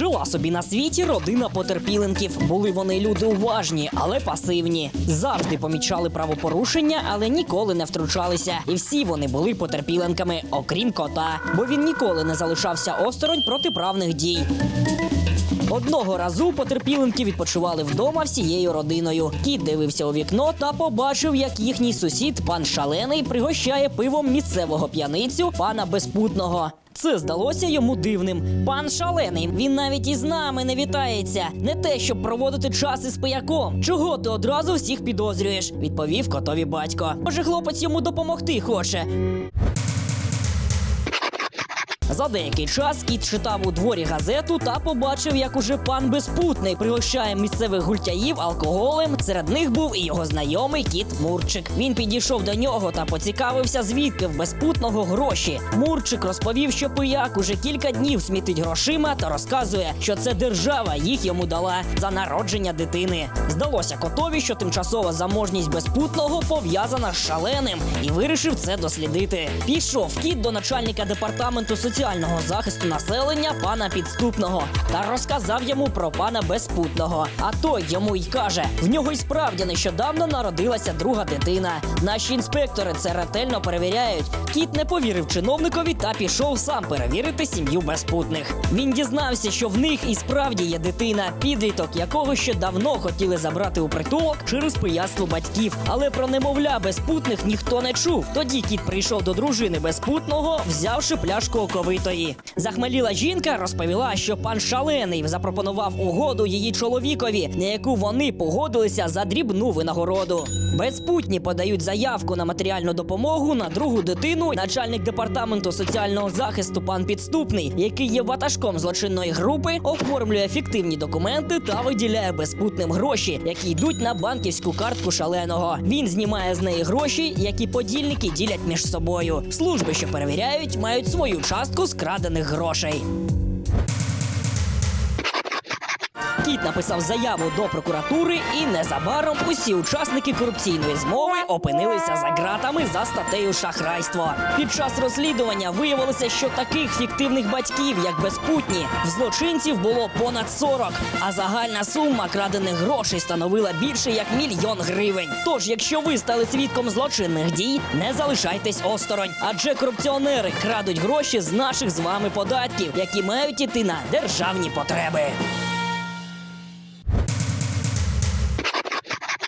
Жила собі на світі родина потерпіленків. Були вони люди уважні, але пасивні. Завжди помічали правопорушення, але ніколи не втручалися. І всі вони були потерпіленками, окрім кота, бо він ніколи не залишався осторонь протиправних дій. Одного разу потерпіленки відпочивали вдома всією родиною. Кіт дивився у вікно та побачив, як їхній сусід, пан Шалений, пригощає пивом місцевого п'яницю пана Безпутного. Це здалося йому дивним. Пан шалений, він навіть із нами не вітається. Не те, щоб проводити час із пияком. Чого ти одразу всіх підозрюєш? відповів котові батько. Може, хлопець йому допомогти хоче. За деякий час кіт читав у дворі газету та побачив, як уже пан безпутний пригощає місцевих гультяїв алкоголем. Серед них був і його знайомий кіт Мурчик. Він підійшов до нього та поцікавився, звідки в безпутного гроші. Мурчик розповів, що пияк уже кілька днів смітить грошима та розказує, що це держава їх йому дала за народження дитини. Здалося котові, що тимчасова заможність безпутного пов'язана з шаленим, і вирішив це дослідити. Пішов кіт до начальника департаменту соціального захисту населення пана підступного та розказав йому про пана безпутного. А той йому й каже: в нього й справді нещодавно народилася друга дитина. Наші інспектори це ретельно перевіряють. Кіт не повірив чиновникові та пішов сам перевірити сім'ю безпутних. Він дізнався, що в них і справді є дитина, підліток, якого ще давно хотіли забрати у притулок через пияцтво батьків. Але про немовля безпутних ніхто не чув. Тоді кіт прийшов до дружини безпутного, взявши пляшку оковитої. Захмеліла жінка розповіла, що пан шалений запропонував угоду її чоловікові, на яку вони погодилися за дрібну винагороду. Безпутні подають заявку на матеріальну допомогу на другу дитину. Начальник департаменту соціального захисту пан підступний, який є ватажком злочинної групи, оформлює фіктивні документи та виділяє безпутним гроші, які йдуть на банківську картку шаленого. Він знімає з неї гроші, які подільники ділять між собою. Служби, що перевіряють, мають свою частку з скрадених грошей. Кіт написав заяву до прокуратури, і незабаром усі учасники корупційної змови опинилися за ґратами за статтею шахрайство. Під час розслідування виявилося, що таких фіктивних батьків, як безпутні, в злочинців було понад 40, а загальна сума крадених грошей становила більше як мільйон гривень. Тож, якщо ви стали свідком злочинних дій, не залишайтесь осторонь, адже корупціонери крадуть гроші з наших з вами податків, які мають іти на державні потреби.